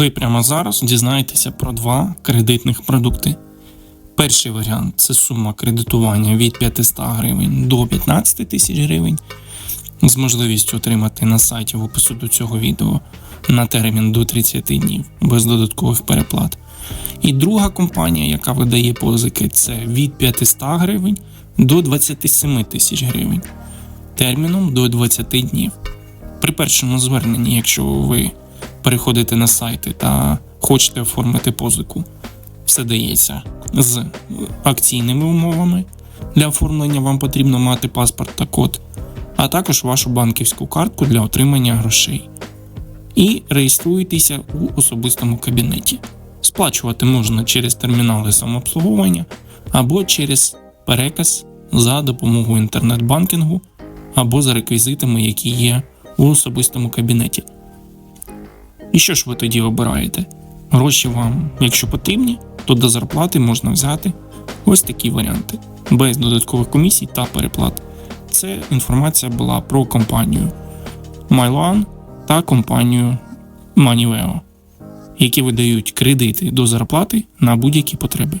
Ви прямо зараз дізнаєтеся про два кредитних продукти. Перший варіант це сума кредитування від 500 гривень до 15 тисяч гривень з можливістю отримати на сайті в опису до цього відео на термін до 30 днів без додаткових переплат. І друга компанія, яка видає позики, це від 500 гривень до 27 тисяч гривень терміном до 20 днів. При першому зверненні, якщо ви переходите на сайти та хочете оформити позику, все дається з акційними умовами. Для оформлення вам потрібно мати паспорт та код, а також вашу банківську картку для отримання грошей. І реєструєтеся у особистому кабінеті. Сплачувати можна через термінали самообслуговування або через переказ за допомогою інтернет-банкінгу або за реквізитами, які є у особистому кабінеті. І що ж ви тоді обираєте? Гроші вам, якщо потрібні, то до зарплати можна взяти ось такі варіанти, без додаткових комісій та переплат. Це інформація була про компанію MyLoan та компанію Moneyveo, які видають кредити до зарплати на будь-які потреби.